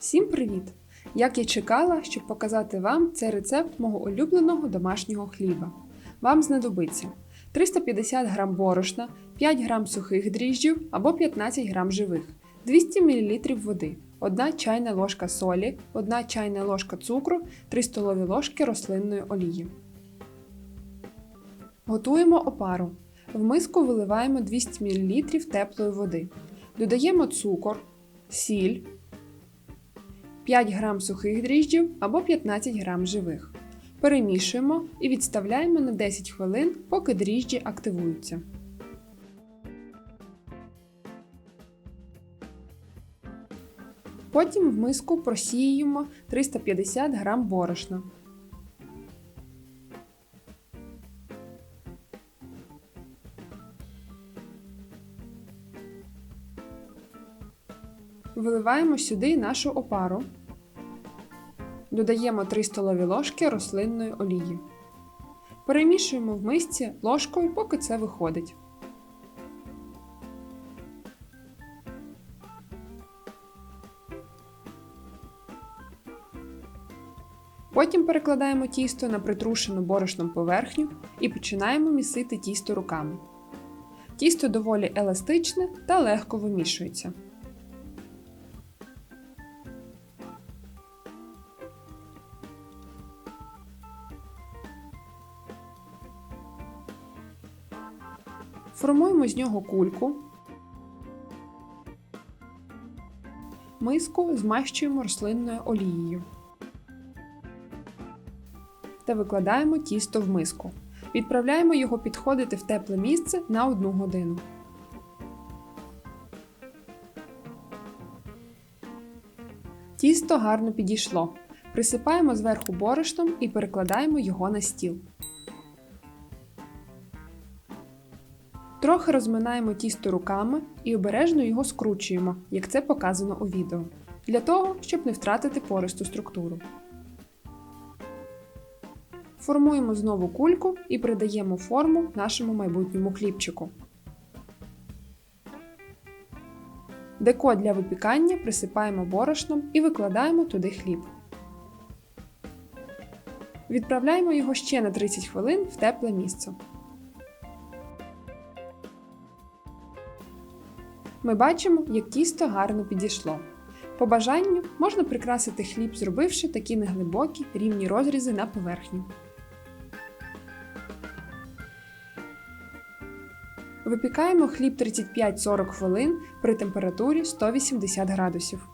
Всім привіт! Як я чекала, щоб показати вам цей рецепт мого улюбленого домашнього хліба. Вам знадобиться 350 г борошна, 5 г сухих дріжджів або 15 г живих, 200 мл води, 1 чайна ложка солі, 1 чайна ложка цукру, 3 столові ложки рослинної олії. Готуємо опару. В миску виливаємо 200 мл теплої води. Додаємо цукор, сіль, 5 г сухих дріжджів або 15 г живих. Перемішуємо і відставляємо на 10 хвилин, поки дріжджі активуються. Потім в миску просіюємо 350 г борошна. Виливаємо сюди нашу опару. Додаємо 3 столові ложки рослинної олії. Перемішуємо в мисці ложкою, поки це виходить. Потім перекладаємо тісто на притрушену борошном поверхню і починаємо місити тісто руками. Тісто доволі еластичне та легко вимішується. Формуємо з нього кульку. Миску змащуємо рослинною олією та викладаємо тісто в миску. Відправляємо його підходити в тепле місце на 1 годину. Тісто гарно підійшло. Присипаємо зверху борошном і перекладаємо його на стіл. Трохи розминаємо тісто руками і обережно його скручуємо, як це показано у відео, для того, щоб не втратити пористу структуру. Формуємо знову кульку і придаємо форму нашому майбутньому хлібчику. Деко для випікання присипаємо борошном і викладаємо туди хліб. Відправляємо його ще на 30 хвилин в тепле місце. Ми бачимо, як тісто гарно підійшло. По бажанню можна прикрасити хліб, зробивши такі неглибокі рівні розрізи на поверхні. Випікаємо хліб 35-40 хвилин при температурі 180 градусів.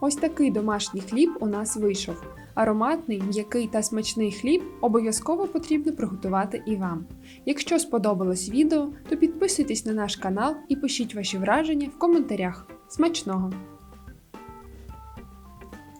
Ось такий домашній хліб у нас вийшов. Ароматний, м'який та смачний хліб обов'язково потрібно приготувати і вам. Якщо сподобалось відео, то підписуйтесь на наш канал і пишіть ваші враження в коментарях. Смачного!